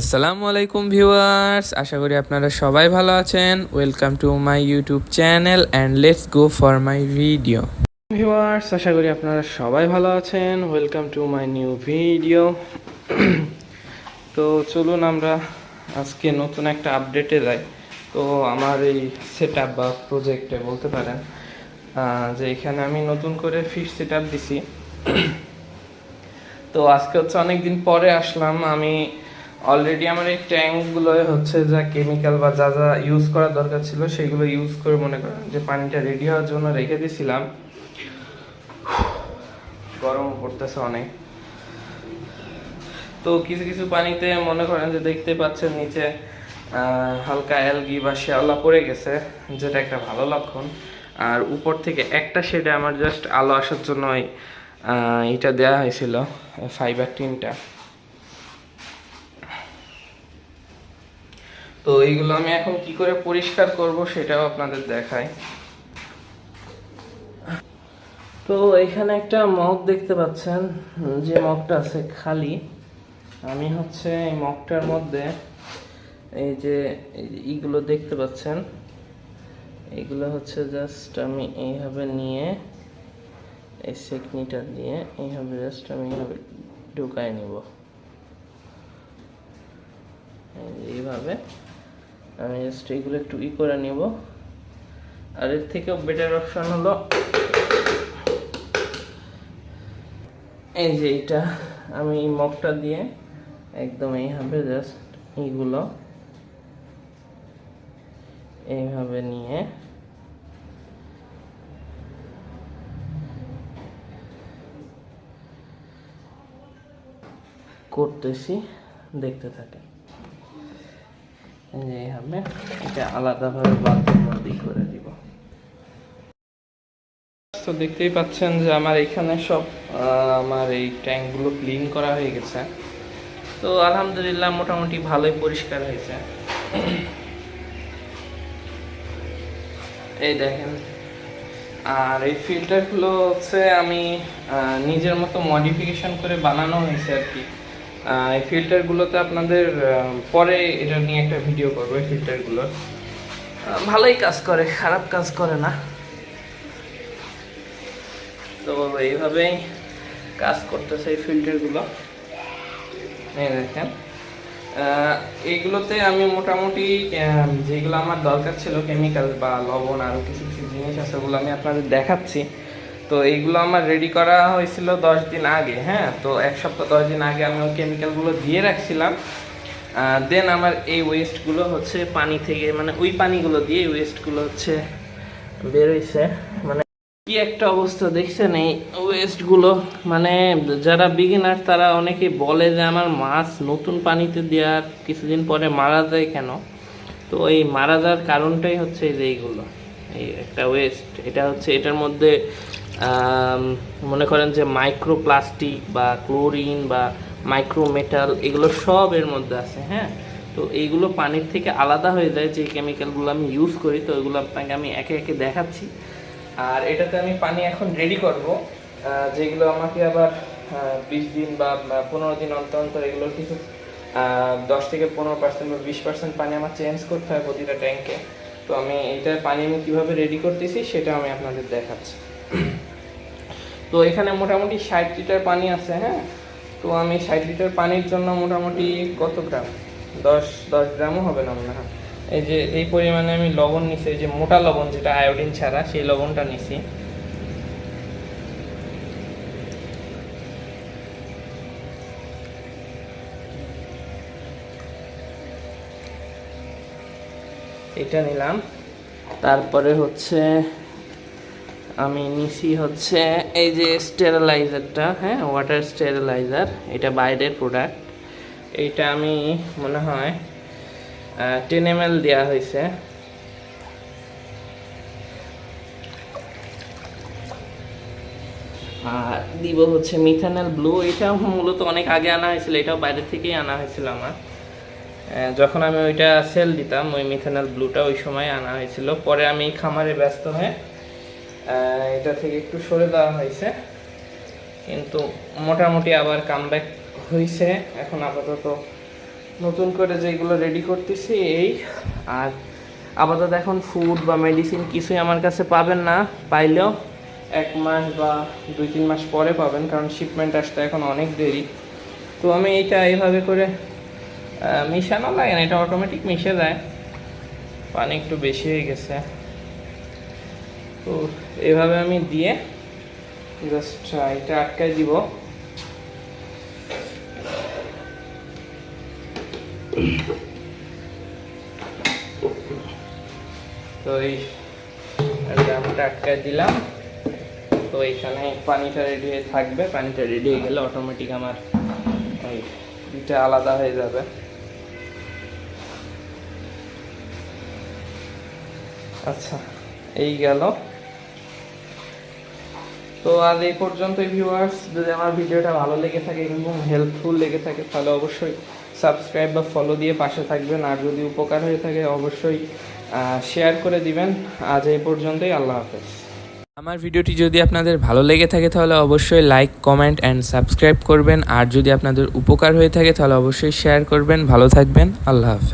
আসসালামু আলাইকুম ভিউয়ার্স, আশা করি আপনারা সবাই ভালো আছেন। Welcome to my YouTube channel and let's go for my video viewers, আশা করি আপনারা সবাই ভালো আছেন। Welcome to my new video তো চলুন আমরা আজকে নতুন একটা আপডেটে যাই। তো আমার এই সেট বা প্রজেক্টে বলতে পারেন যে এখানে আমি নতুন করে ফিশ সেট আপ দিছি। তো আজকে হচ্ছে অনেকদিন পরে আসলাম। আমি অলরেডি আমার এই ট্যাঙ্কগুলো হচ্ছে যা কেমিক্যাল বা যা যা ইউজ করার দরকার ছিল সেগুলো ইউজ করে মনে করেন যে পানিটা রেডি হওয়ার জন্য রেখে দিয়েছিলাম গরম পড়তেছে অনেক। তো কিছু কিছু পানিতে মনে করেন যে দেখতে পাচ্ছেন নিচে হালকা অ্যালগি বা শ্যাওলা পড়ে গেছে, যেটা একটা ভালো লক্ষণ। আর উপর থেকে একটা শেডে আমার জাস্ট আলো আসার জন্য এটা দেওয়া হয়েছিল ফাইবার টিনটা তো এইগুলো আমি এখন কি করে পরিষ্কার করব সেটাও আপনাদের দেখাই। তো এখানে একটা মগ দেখতে পাচ্ছেন, যে মগটা আছে খালি। আমি হচ্ছে এই মগটার মধ্যে এই যে এই যে ইগুলো দেখতে পাচ্ছেন, এগুলো হচ্ছে জাস্ট আমি এইভাবে নিয়ে এই সেকনিটা দিয়ে এইভাবে জাস্ট আমি এইভাবে ঢুকায় নিব। এইভাবে। আমি জাস্ট এগুলো একটু ই করে নিব। আর এর থেকেও বেটার অপশন হলো, এই যে এটা আমি মগটা দিয়ে একদম এইভাবে জাস্ট এইগুলো এইভাবে নিয়ে করতেছি, দেখতে থাকেন। এইভাবে এটা আলাদাভাবে বাথরুম করে দিব। তো দেখতেই পাচ্ছেন যে আমার এখানে সব আমার এই ট্যাঙ্কগুলো ক্লিন করা হয়ে গেছে। তো আলহামদুলিল্লাহ মোটামুটি ভালোই পরিষ্কার হয়েছে। এই দেখেন। আর এই ফিল্টারগুলো হচ্ছে আমি নিজের মতো মডিফিকেশন করে বানানো হয়েছে আর কি। এই ফিল্টারগুলোতে আপনাদের পরে এটা নিয়ে একটা ভিডিও করব এই ফিল্টারগুলোর ভালোই কাজ করে খারাপ কাজ করে না। তো এইভাবেই কাজ করতেছে এই ফিল্টারগুলো এই দেখেন। এইগুলোতে আমি মোটামুটি যেগুলো আমার দরকার ছিল কেমিক্যাল বা লবণ আরও কিছু কিছু জিনিস আছে ওগুলো আমি আপনাদের দেখাচ্ছি। তো এইগুলো আমার রেডি করা হয়েছিল দশ দিন আগে হ্যাঁ? তো এক সপ্তাহ, দশ দিন আগে আমি ওই কেমিক্যালগুলো দিয়ে রাখছিলাম। দেন আমার এই ওয়েস্টগুলো হচ্ছে পানি থেকে মানে ওই পানিগুলো দিয়ে ওয়েস্টগুলো হচ্ছে বের হয়েছে। মানে কি একটা অবস্থা দেখছেন? এই ওয়েস্টগুলো মানে যারা বিগিনার তারা অনেকে বলে যে আমার মাছ নতুন পানিতে দেওয়ার কিছুদিন পরে মারা যায় কেন? তো এই মারা যাওয়ার কারণটাই হচ্ছে এই যে এইগুলো, এই একটা ওয়েস্ট এটা হচ্ছে, এটার মধ্যে মনে করেন যে মাইক্রো প্লাস্টিক বা ক্লোরিন বা মাইক্রো মেটাল এগুলো সব এর মধ্যে আছে হ্যাঁ? তো এইগুলো পানির থেকে আলাদা হয়ে যায়, যে কেমিক্যালগুলো আমি ইউজ করি, তো এগুলো আপনাকে আমি একে একে দেখাচ্ছি। আর এটাতে আমি পানি এখন রেডি করব যেগুলো আমাকে আবার বিশ দিন বা পনেরো দিন অন্তর অন্তর এগুলো কিছু দশ থেকে পনেরো পার্সেন্ট বা বিশ পার্সেন্ট পানি আমার চেঞ্জ করতে হয় প্রতিটা ট্যাঙ্কে তো আমি এইটার পানি আমি কীভাবে রেডি করতেছি, সেটা আমি আপনাদের দেখাচ্ছি। তো এখানে মোটামুটি ষাট লিটার পানি আছে হ্যাঁ? তো আমি ষাট লিটার পানির জন্য মোটামুটি কত গ্রাম? দশ দশ গ্রামও হবে না মনে এই যে, এই পরিমাণে আমি লবণ নিছি, এই যে মোটা লবণ যেটা আয়োডিন ছাড়া, সেই লবণটা নিছি। এটা নিলাম। তারপরে হচ্ছে আমি নিছি হচ্ছে এই যে স্টেরিলাইজারটা হ্যাঁ ওয়াটার স্টেরিলাইজার এটা বাইরের প্রোডাক্ট এইটা আমি মনে হয় টেন এম এল দেওয়া হয়েছে। আর দিব হচ্ছে মিথানল ব্লু এটা মূলত অনেক আগে আনা হয়েছিল, এটাও বাইরে থেকেই আনা হয়েছিল আমার। যখন আমি ওইটা সেল দিতাম, ওই মিথানল ব্লুটা ওই সময় আনা হয়েছিল। পরে আমি খামারে ব্যস্ত হয়ে এটা থেকে একটু সরে দেওয়া হয়েছে। কিন্তু মোটামুটি আবার কামব্যাক হয়েছে। এখন আপাতত নতুন করে যেগুলো রেডি করতেছি এই। আর আপাতত এখন ফুড বা মেডিসিন কিছুই আমার কাছে পাবেন না। পাইলেও এক মাস বা দুই, তিন মাস পরে পাবেন, কারণ শিপমেন্ট আসতে এখন অনেক দেরি। তো আমি এইটা এইভাবে করে মিশানো লাগে না, এটা অটোমেটিক মিশে যায়। পানি একটু বেশি হয়ে গেছে। তো এভাবে আমি দিয়ে জাস্ট এটা আটকায় দিব। তো এই ড্রামটা আটকায় দিলাম। তো এখানে পানিটা রেডি হয়ে থাকবে, পানিটা রেডি হয়ে গেলে অটোমেটিক আমার ওই আলাদা হয়ে যাবে। আচ্ছা এই গেল। তো আজ এই পর্যন্তই ভিউয়ার্স যদি আমার ভিডিওটা ভালো লেগে থাকে এবং হেল্পফুল লেগে থাকে, তাহলে অবশ্যই সাবস্ক্রাইব বা ফলো দিয়ে পাশে থাকবেন। আর যদি উপকার হয়ে থাকে, অবশ্যই শেয়ার করে দিবেন। আজ এই পর্যন্তই, আল্লাহ হাফেজ। আমার ভিডিওটি যদি আপনাদের ভালো লেগে থাকে, তাহলে অবশ্যই লাইক কমেন্ট অ্যান্ড সাবস্ক্রাইব করবেন। আর যদি আপনাদের উপকার হয়ে থাকে, তাহলে অবশ্যই শেয়ার করবেন। ভালো থাকবেন, আল্লাহ হাফেজ।